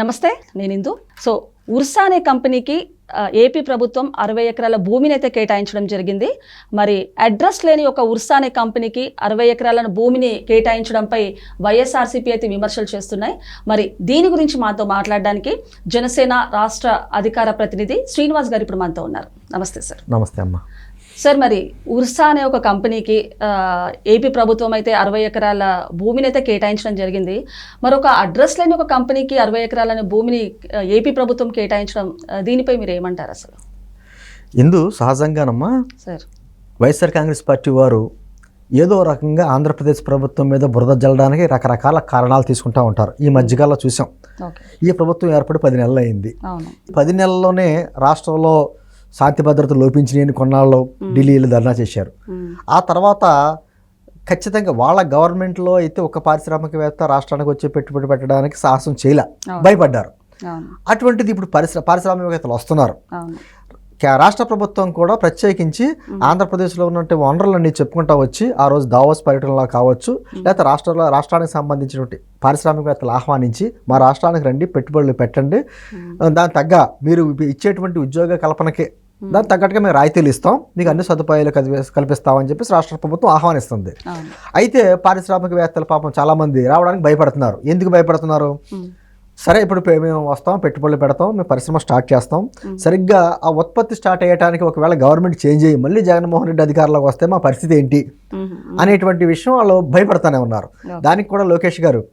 నమస్తే నేను ఇందు. So Ursa అనే కంపెనీకి ఏపీ ప్రభుత్వం అరవై ఎకరాల భూమిని అయితే కేటాయించడం జరిగింది. మరి అడ్రస్ లేని ఒక ఉర్సా అనే కంపెనీకి అరవై ఎకరాల భూమిని కేటాయించడంపై వైఎస్ఆర్సీపీ అయితే విమర్శలు చేస్తున్నాయి. మరి దీని గురించి మాతో మాట్లాడడానికి జనసేన రాష్ట్ర అధికార ప్రతినిధి శ్రీనివాస్ గారు ఇప్పుడు మనతో ఉన్నారు. నమస్తే సార్. నమస్తే అమ్మా. సార్ మరి ఉర్సా అనే ఒక కంపెనీకి ఏపీ ప్రభుత్వం అయితే అరవై ఎకరాల భూమిని అయితే కేటాయించడం జరిగింది. మరి ఒక అడ్రస్ లేని ఒక కంపెనీకి అరవై ఎకరాల భూమిని ఏపీ ప్రభుత్వం కేటాయించడం దీనిపై మీరు ఏమంటారు అసలు? ఇందు సహజంగానమ్మా సార్. వైఎస్ఆర్ కాంగ్రెస్ పార్టీ వారు ఏదో రకంగా ఆంధ్రప్రదేశ్ ప్రభుత్వం మీద బురద జల్లడానికి రకరకాల కారణాలు తీసుకుంటూ ఉంటారు. ఈ మధ్యకాలంలో చూసాం. ఈ ప్రభుత్వం ఏర్పడి పది నెలలు అయింది పది నెలల్లోనే రాష్ట్రంలో శాంతి భద్రత లోపించినాయని కొన్నాళ్ళు ఢిల్లీలో ధర్నా చేశారు. ఆ తర్వాత ఖచ్చితంగా వాళ్ళ గవర్నమెంట్లో అయితే ఒక పారిశ్రామికవేత్త రాష్ట్రానికి వచ్చి పెట్టుబడి పెట్టడానికి సాహసం చేయలే. భయపడ్డారు. అటువంటిది ఇప్పుడు పరిశ్ర పారిశ్రామికవేత్తలు వస్తున్నారు. రాష్ట్ర ప్రభుత్వం కూడా ప్రత్యేకించి ఆంధ్రప్రదేశ్లో ఉన్నటువంటి వనరులన్నీ చెప్పుకుంటా వచ్చి ఆ రోజు దావోస్ పర్యటనలో కావచ్చు లేకపోతే రాష్ట్రంలో రాష్ట్రానికి సంబంధించినటువంటి పారిశ్రామికవేత్తలు ఆహ్వానించి మా రాష్ట్రానికి రండి పెట్టుబడులు పెట్టండి. దాని తగ్గ మీరు ఇచ్చేటువంటి ఉద్యోగ కల్పనకి దానికి తగ్గట్టుగా మేము రాయితీలు ఇస్తాం. మీకు అన్ని సదుపాయాలు కల్పి- కల్పిస్తామని చెప్పేసి రాష్ట్ర ప్రభుత్వం ఆహ్వానిస్తుంది. అయితే పారిశ్రామికవేత్తలు పాపం చాలామంది రావడానికి భయపడుతున్నారు. ఎందుకు భయపడుతున్నారు? సరే ఇప్పుడు మేము వస్తాం పెట్టుబడులు పెడతాం మేము పరిశ్రమ స్టార్ట్ చేస్తాం. సరిగ్గా ఆ ఉత్పత్తి స్టార్ట్ అయ్యడానికి ఒకవేళ గవర్నమెంట్ చేంజ్ అయ్యి మళ్ళీ జగన్మోహన్ రెడ్డి అధికారంలోకి వస్తే మా పరిస్థితి ఏంటి? అనేటువంటి విషయం వాళ్ళు భయపడతానే ఉన్నారు. దానికి కూడా లోకేష్ గారు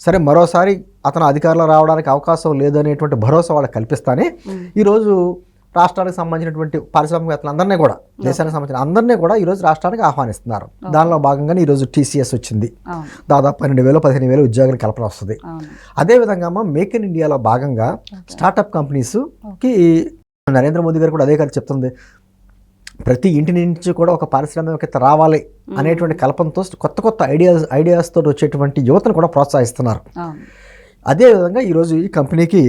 సరే మరోసారి అతను అధికారంలో రావడానికి అవకాశం లేదు అనేటువంటి భరోసా వాళ్ళకి కల్పిస్తానే ఈరోజు రాష్ట్రానికి సంబంధించినటువంటి పారిశ్రామికవేత్తలందరినీ కూడా దేశానికి సంబంధించిన అందరినీ కూడా ఈరోజు రాష్ట్రానికి ఆహ్వానిస్తున్నారు. దానిలో భాగంగా ఈరోజు టీసీఎస్ వచ్చింది. దాదాపు పన్నెండు వేలు పదిహేను వేలు ఉద్యోగాల కల్పన వస్తుంది. అదేవిధంగా మేక్ ఇన్ ఇండియాలో భాగంగా స్టార్టప్ కంపెనీస్కి నరేంద్ర మోదీ గారు కూడా అదే గారు చెప్తుంది. ప్రతి ఇంటి నుంచి కూడా ఒక పారిశ్రామికవేత్త రావాలి అనేటువంటి కల్పనతో కొత్త కొత్త ఐడియాస్ ఐడియాస్ తోటి వచ్చేటువంటి యువతను కూడా ప్రోత్సహిస్తున్నారు. అదేవిధంగా ఈరోజు ఈ కంపెనీకి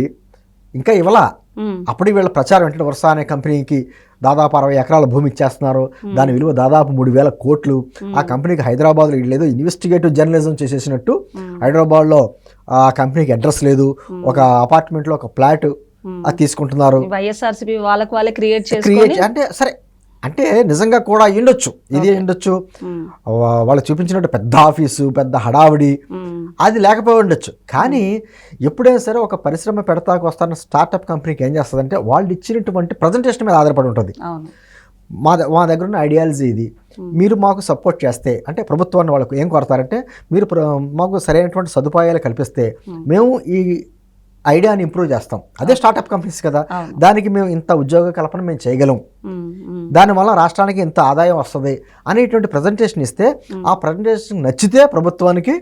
ఇంకా ఇవ్వాల ఉమ్, అప్పుడు వీళ్ళ ప్రచారం ఏంటంటే వర్ష అనే కంపెనీకి దాదాపు అరవై ఎకరాల భూమి ఇచ్చేస్తున్నారు. దాని విలువ దాదాపు మూడు వేల కోట్లు ఆ కంపెనీకి హైదరాబాద్లో లేదో. ఇన్వెస్టిగేటివ్ జర్నలిజం చేసేసినట్టు హైదరాబాద్లో ఆ కంపెనీకి అడ్రస్ లేదు. ఒక అపార్ట్మెంట్లో ఒక ఫ్లాట్ అది తీసుకుంటున్నారు. వైఎస్ఆర్సీపీ వాళ్ళకి వాళ్ళే క్రియేట్ క్రియేట్ అంటే సరే అంటే నిజంగా కూడా ఉండొచ్చు ఇది ఉండొచ్చు వాళ్ళు చూపించినట్టు పెద్ద ఆఫీసు పెద్ద హడావిడి. అది లేకపోయి ఉండొచ్చు. కానీ ఎప్పుడైనా సరే ఒక పరిశ్రమ పెడతాకు వస్తున్న స్టార్టప్ కంపెనీకి ఏం చేస్తుందంటే వాళ్ళు ఇచ్చినటువంటి ప్రజెంటేషన్ మీద ఆధారపడి ఉంటుంది. మా మా దగ్గర ఉన్న ఐడియాలజీ ఇది. మీరు మాకు సపోర్ట్ చేస్తే అంటే ప్రభుత్వాన్ని వాళ్ళకు ఏం కొడతారంటే మీరు మాకు సరైనటువంటి సదుపాయాలు కల్పిస్తే మేము ఈ ఐడియాని ఇంప్రూవ్ చేస్తాం. అదే స్టార్టప్ కంపెనీస్ కదా. దానికి మేము ఇంత ఉద్యోగ కల్పన మేము చేయగలం. దానివల్ల రాష్ట్రానికి ఇంత ఆదాయం వస్తుంది అనేటువంటి ప్రజెంటేషన్ ఇస్తే ఆ ప్రజెంటేషన్ నచ్చితే ప్రభుత్వానికి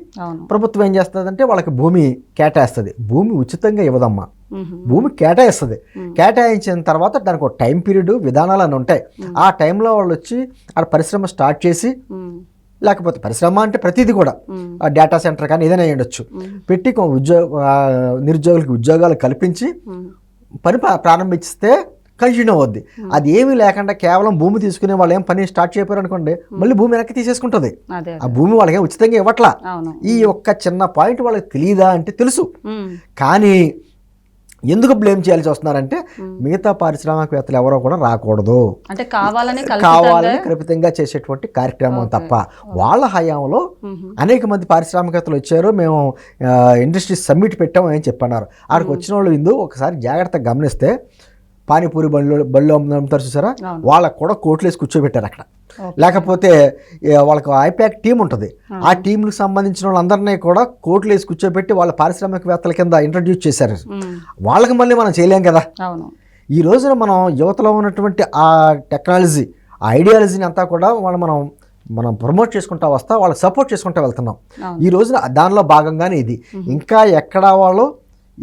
ప్రభుత్వం ఏం చేస్తుందంటే వాళ్ళకి భూమి కేటాయిస్తుంది. భూమి ఉచితంగా ఇవ్వదమ్మా. భూమి కేటాయిస్తుంది. కేటాయించిన తర్వాత దానికి ఒక టైం పీరియడ్ విధానాలు అని ఉంటాయి. ఆ టైంలో వాళ్ళు వచ్చి ఆ పరిశ్రమ స్టార్ట్ చేసి లేకపోతే పరిశ్రమ అంటే ప్రతిదీ కూడా. ఆ డేటా సెంటర్ కానీ ఏదైనా ఉండొచ్చు పెట్టి ఉద్యోగ నిరుద్యోగులకు ఉద్యోగాలు కల్పించి పని ప్రా- ప్రారంభిస్తే కంటిన్యూ అవుద్ది. అది ఏమీ లేకుండా కేవలం భూమి తీసుకునే వాళ్ళు ఏం పని స్టార్ట్ చేయలేరు అనుకోండి మళ్ళీ భూమి వెనక్కి తీసేసుకుంటుంది. ఆ భూమి వాళ్ళకి ఉచితంగా ఇవ్వట్లా? ఈ ఒక్క చిన్న పాయింట్ వాళ్ళకి తెలియదా అంటే తెలుసు. కానీ ఎందుకు బ్లేమ్ చేయాల్సి వస్తున్నారంటే మిగతా పారిశ్రామికవేత్తలు ఎవరో కూడా రాకూడదు. అంటే కావాలని కావాలని కల్పితంగా చేసేటువంటి కార్యక్రమం తప్ప వాళ్ళ హయాంలో అనేక మంది పారిశ్రామికవేత్తలు వచ్చారు మేము ఇండస్ట్రీ సమ్మిట్ పెట్టాము అని చెప్పన్నారు. ఆడికి వచ్చిన వాళ్ళు ఇందు ఒకసారి జాగ్రత్తగా గమనిస్తే పానీపూరి బండ్లో బళ్ళు అమ్ముతారు చూసారా. వాళ్ళకు కూడా కోట్లు వేసి కూర్చోబెట్టారు అక్కడ. లేకపోతే వాళ్ళకి ఐపాక్ టీం ఉంటుంది. ఆ. టీంలకు సంబంధించిన వాళ్ళందరినీ కూడా కోట్లు వేసి కూర్చోబెట్టి వాళ్ళ పారిశ్రామికవేత్తల కింద ఇంట్రడ్యూస్ చేశారు. వాళ్ళకి మళ్ళీ మనం చేయలేం కదా. ఈ రోజున మనం యువతలో ఉన్నటువంటి ఆ టెక్నాలజీ ఆ ఐడియాలజీని అంతా కూడా వాళ్ళు మనం మనం ప్రమోట్ చేసుకుంటా వస్తా వాళ్ళకి సపోర్ట్ చేసుకుంటా వెళ్తున్నాం. ఈ రోజున దానిలో భాగంగానే ఇది. ఇంకా ఎక్కడా వాళ్ళు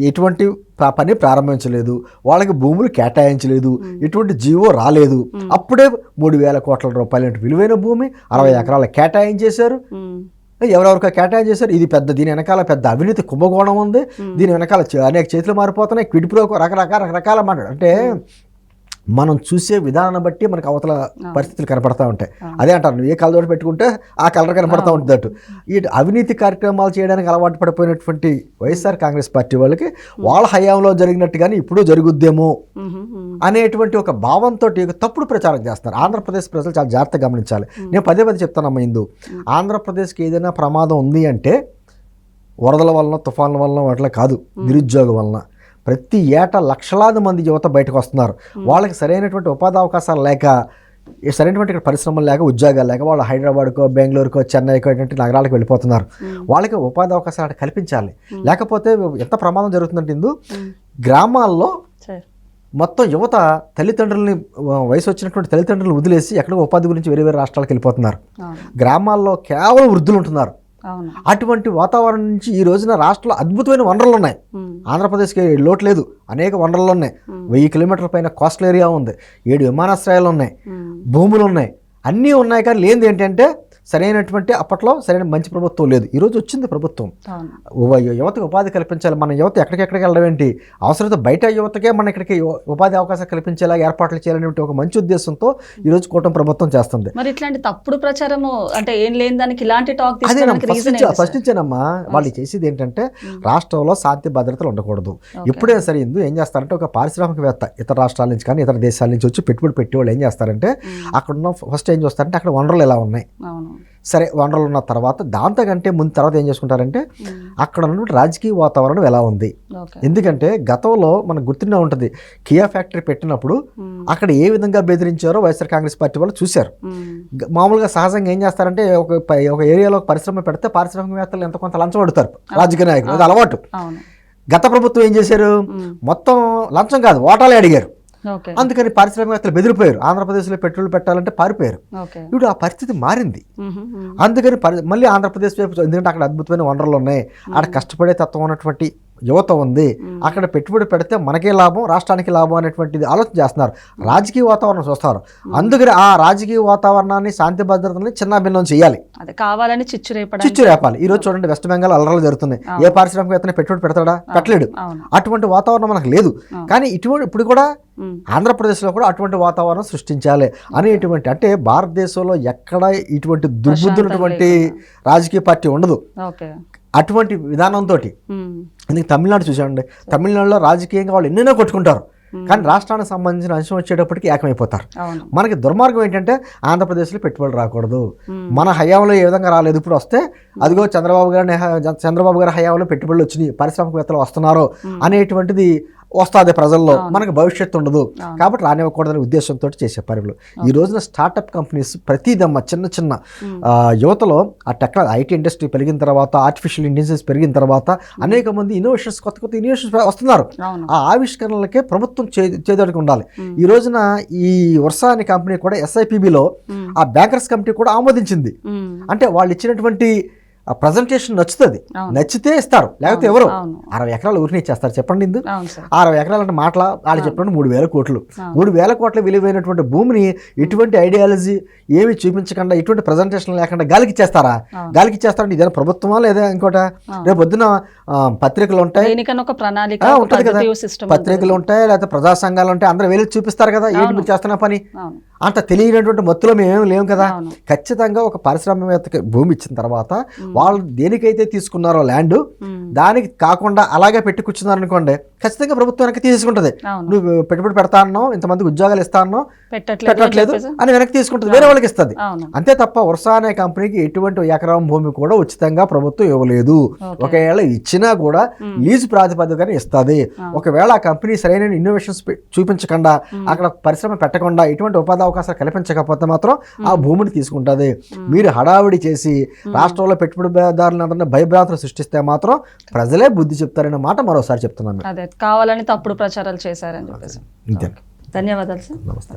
ఎటువంటి పని ప్రారంభించలేదు. వాళ్ళకి భూములు కేటాయించలేదు. ఎటువంటి జీవో రాలేదు. అప్పుడే మూడు వేల కోట్ల రూపాయల విలువైన భూమి అరవై ఎకరాల కేటాయించేశారు. ఎవరెవరికో కేటాయించేశారు. చేశారు ఇది పెద్ద దీని వెనకాల పెద్ద అవినీతి కుంభకోణం ఉంది. దీని వెనకాల అనేక చేతులు మారిపోతున్నాయి. క్విడ్ రకరకాల రకరకాల మాట అంటే మనం చూసే విధానాన్ని బట్టి మనకు అవతల పరిస్థితులు కనపడతా ఉంటాయి. అదే అంటారు నువ్వు ఏ కలర్ పెట్టుకుంటే ఆ కలర్ కనపడతా ఉంటుంది అటు ఈ అవినీతి కార్యక్రమాలు చేయడానికి అలవాటు పడిపోయినటువంటి వైఎస్ఆర్ కాంగ్రెస్ పార్టీ వాళ్ళకి వాళ్ళ హయాంలో జరిగినట్టుగానే ఇప్పుడు జరుగుద్దేమో. అనేటువంటి ఒక భావంతో తప్పుడు ప్రచారం చేస్తున్నారు ఆంధ్రప్రదేశ్ ప్రజలు చాలా జాగ్రత్తగా గమనించాలి. నేను పదే పదే చెప్తానమ్మా ఇందు. ఆంధ్రప్రదేశ్కి ఏదైనా ప్రమాదం ఉంది అంటే వరదల వలన తుఫాన్ల వలన వాటిలో కాదు నిరుద్యోగం వలన. ప్రతి ఏటా లక్షలాది మంది యువత బయటకు వస్తున్నారు. వాళ్ళకి సరైనటువంటి ఉపాధి అవకాశాలు లేక సరైనటువంటి ఇక్కడ పరిశ్రమలు లేక ఉద్యోగాలు లేక వాళ్ళు హైదరాబాద్కో బెంగళూరుకో చెన్నైకో ఇటువంటి నగరాలకు వెళ్ళిపోతున్నారు. వాళ్ళకి ఉపాధి అవకాశాలు అక్కడ కల్పించాలి. లేకపోతే ఎంత ప్రమాదం జరుగుతుందంటే ఇందు గ్రామాల్లో మొత్తం యువత తల్లిదండ్రులని వయసు వచ్చినటువంటి తల్లిదండ్రులను వదిలేసి ఎక్కడో ఉపాధి గురించి వేరే వేరే రాష్ట్రాలకు వెళ్ళిపోతున్నారు. గ్రామాల్లో కేవలం వృద్ధులు ఉంటున్నారు. అటువంటి వాతావరణం నుంచి ఈ రోజున రాష్ట్రంలో అద్భుతమైన వనరులు ఉన్నాయి. ఆంధ్రప్రదేశ్కి లోటు లేదు. అనేక వనరులు ఉన్నాయి. వెయ్యి కిలోమీటర్ల పైన కోస్టల్ ఏరియా ఉంది. ఏడు విమానాశ్రయాలు ఉన్నాయి. భూములు ఉన్నాయి. అన్నీ ఉన్నాయి కానీ లేనిది ఏంటంటే సరైనటువంటి అప్పట్లో సరైన మంచి ప్రభుత్వం లేదు. ఈరోజు వచ్చింది ప్రభుత్వం. యువతకు ఉపాధి కల్పించాలి. మన యువత ఎక్కడికెక్కడికి వెళ్ళడం ఏంటి? అవసరమైతే బయట యువతకే మన ఇక్కడికి ఉపాధి అవకాశం కల్పించేలా ఏర్పాట్లు చేయాలనే ఒక మంచి ఉద్దేశంతో ఈరోజు కూటమి ప్రభుత్వం చేస్తుంది. మరి ఇట్లాంటి తప్పుడు ప్రచారము అంటే ఏం లేని దానికి ఇలాంటి టాక్ ఫస్ట్ వాళ్ళు చేసేది ఏంటంటే రాష్ట్రంలో శాంతి భద్రతలు ఉండకూడదు. ఎప్పుడైనా సరే ఇందు ఏం చేస్తారంటే ఒక పారిశ్రామికవేత్త ఇతర రాష్ట్రాల నుంచి కానీ ఇతర దేశాల నుంచి వచ్చి పెట్టుబడి పెట్టి వాళ్ళు ఏం చేస్తారంటే అక్కడ ఉన్న ఫస్ట్ ఏం చూస్తారంటే అక్కడ వనరులు ఎలా ఉన్నాయి? సరే వనరులు ఉన్న తర్వాత దాంతకంటే ముందు తర్వాత ఏం చేసుకుంటారంటే అక్కడ ఉన్నటువంటి రాజకీయ వాతావరణం ఎలా ఉంది? ఎందుకంటే గతంలో మనకు గుర్తునే ఉంటుంది కియా ఫ్యాక్టరీ పెట్టినప్పుడు అక్కడ ఏ విధంగా బెదిరించారో వైఎస్ఆర్ కాంగ్రెస్ పార్టీ వాళ్ళు చూశారు. మామూలుగా సహజంగా ఏం చేస్తారంటే ఒక ఒక ఏరియాలో ఒక పరిశ్రమ పెడితే పారిశ్రామికవేత్తలు ఎంత కొంత లంచం అడుగుతారు రాజకీయ నాయకులు అది అలవాటు. గత ప్రభుత్వం ఏం చేశారు? మొత్తం లంచం కాదు ఓటాలే అడిగారు. అందుకని పారిశ్రామికవేత్తలు బెదిరిపోయారు. ఆంధ్రప్రదేశ్లో పెట్రోల్ పెట్టాలంటే పారిపోయారు. ఇప్పుడు ఆ పరిస్థితి మారింది. అందుకని మళ్ళీ ఆంధ్రప్రదేశ్ వైపు ఎందుకంటే అక్కడ అద్భుతమైన వనరులు ఉన్నాయి. అక్కడ కష్టపడే తత్వం ఉన్నటువంటి యువత ఉంది. అక్కడ పెట్టుబడి పెడితే మనకే లాభం రాష్ట్రానికి లాభం అనేటువంటిది ఆలోచన చేస్తున్నారు. రాజకీయ వాతావరణం చూస్తారు. అందుకని ఆ రాజకీయ వాతావరణాన్ని శాంతి భద్రతని చిన్న భిన్నం చేయాలి. అదే కావాలని చిచ్చు రేపడానికి. చిచ్చు రేపాలి. ఈ రోజు చూడండి వెస్ట్ బెంగాల్ అల్లర్లు జరుగుతున్నాయి. ఏ పారిశ్రామికవేత్తనే పెట్టుబడి పెడతాడా? పెట్టలేడు. అటువంటి వాతావరణం మనకు లేదు. కానీ ఇటువంటి ఇప్పుడు కూడా. ఆంధ్రప్రదేశ్లో కూడా అటువంటి వాతావరణం సృష్టించాలి అనేటువంటి అంటే భారతదేశంలో ఎక్కడ ఇటువంటి దుర్బుద్ధున్నటువంటి రాజకీయ పార్టీ ఉండదు. అటువంటి విధానంతో. ఎందుకు తమిళనాడు చూసామండి తమిళనాడులో రాజకీయంగా వాళ్ళు ఎన్నెన్నో కొట్టుకుంటారు. కానీ రాష్ట్రానికి సంబంధించిన అంశం వచ్చేటప్పటికి ఏకమైపోతారు. మనకి దుర్మార్గం ఏంటంటే ఆంధ్రప్రదేశ్లో పెట్టుబడులు రాకూడదు. మన హయాంలో ఏ విధంగా రాలేదు ఇప్పుడు వస్తే అదిగో చంద్రబాబు గారి చంద్రబాబు గారి హయాంలో పెట్టుబడులు వచ్చినాయి పారిశ్రామికవేత్తలు వస్తున్నారు అనేటువంటిది వస్తుంది ప్రజల్లో. మనకు భవిష్యత్తు ఉండదు. కాబట్టి రానివ్వకూడదనే ఉద్దేశంతో చేసే పరుగులు ఈ రోజున స్టార్టప్ కంపెనీస్ ప్రతిదమ్మ చిన్న చిన్న యువతలో ఆ టెక్నాలజీ ఐటీ ఇండస్ట్రీ పెరిగిన తర్వాత ఆర్టిఫిషియల్ ఇంటెలిజెన్స్ పెరిగిన తర్వాత అనేక మంది ఇన్నోవేషన్స్ కొత్త కొత్త ఇన్నోవేషన్స్ వస్తున్నారు. ఆ ఆవిష్కరణలకే ప్రభుత్వం చేదోడికి ఉండాలి. ఈ రోజున ఈ వర్షా అనే కంపెనీ కూడా ఎస్ఐపిబిలో. ఆ బ్యాంకర్స్ కమిటీ కూడా ఆమోదించింది. అంటే వాళ్ళు ఇచ్చినటువంటి ప్రజెంటేషన్ నచ్చుతుంది. నచ్చితే ఇస్తారు. లేకపోతే ఎవరు? అరవై ఎకరాలు ఊరిని ఇచ్చేస్తారు. చెప్పండి ఇందు. అరవై ఎకరాలు అంటే మాటల? వాళ్ళు చెప్పినట్టు మూడు వేల కోట్లు. మూడు వేల కోట్ల విలువైనటువంటి భూమిని ఎటువంటి ఐడియాలజీ ఏమి చూపించకుండా ఎటువంటి ప్రజెంటేషన్ లేకుండా గాలికి ఇచ్చేస్తారా? గాలికి ఇచ్చేస్తారంటే ఇదేనా ప్రభుత్వమా లేదా ఇంకోట? రేపు పొద్దున ఆ, పత్రికలు ఉంటాయి. ఆ, ఉంటది కదా. పత్రికలు ఉంటాయి లేకపోతే ప్రజా సంఘాలు ఉంటాయి. అందరూ వెళ్ళి చూపిస్తారు కదా ఏంటి మీరు చేస్తున్న పని? అంత తెలియనటువంటి మత్తులో మేమేం లేము కదా. ఖచ్చితంగా ఒక పారిశ్రామికవేత్తకి భూమి ఇచ్చిన తర్వాత వాళ్ళు దేనికైతే తీసుకున్నారో ల్యాండ్. దానికి కాకుండా అలాగే పెట్టి కూర్చున్నారు అనుకోండి ఖచ్చితంగా ప్రభుత్వం వెనక్కి తీసుకుంటుంది. నువ్వు పెట్టుబడి పెడతా అన్నావు ఇంతమందికి ఉద్యోగాలు ఇస్తా అన్నావు పెట్టట్లేదు అని వెనక్కి తీసుకుంటుంది. వేరే వాళ్ళకి ఇస్తుంది. అంతే తప్ప వర్ష అనే కంపెనీకి ఎటువంటి ఎకరం భూమి కూడా ఉచితంగా ప్రభుత్వం ఇవ్వలేదు. ఒకవేళ ఇచ్చినా కూడా లీజు ప్రాతిపదికన ఇస్తుంది. ఒకవేళ ఆ కంపెనీ సరైన ఇన్నోవేషన్స్ చూపించకుండా అక్కడ పరిశ్రమ పెట్టకుండా ఎటువంటి ఉపాధి అవకాశాలు కల్పించకపోతే మాత్రం ఆ భూమిని తీసుకుంటుంది. మీరు హడావిడి చేసి రాష్ట్రంలో పెట్టుబడిదారులందరినీ భయభ్రాంతులు సృష్టిస్తే మాత్రం ప్రజలే బుద్ధి చెప్తారనే మాట మరోసారి చెప్తున్నాను. అదే కావాలని తప్పుడు ప్రచారాలు చేశారని చెప్పేసి. ధన్యవాదాలు సార్. నమస్తే.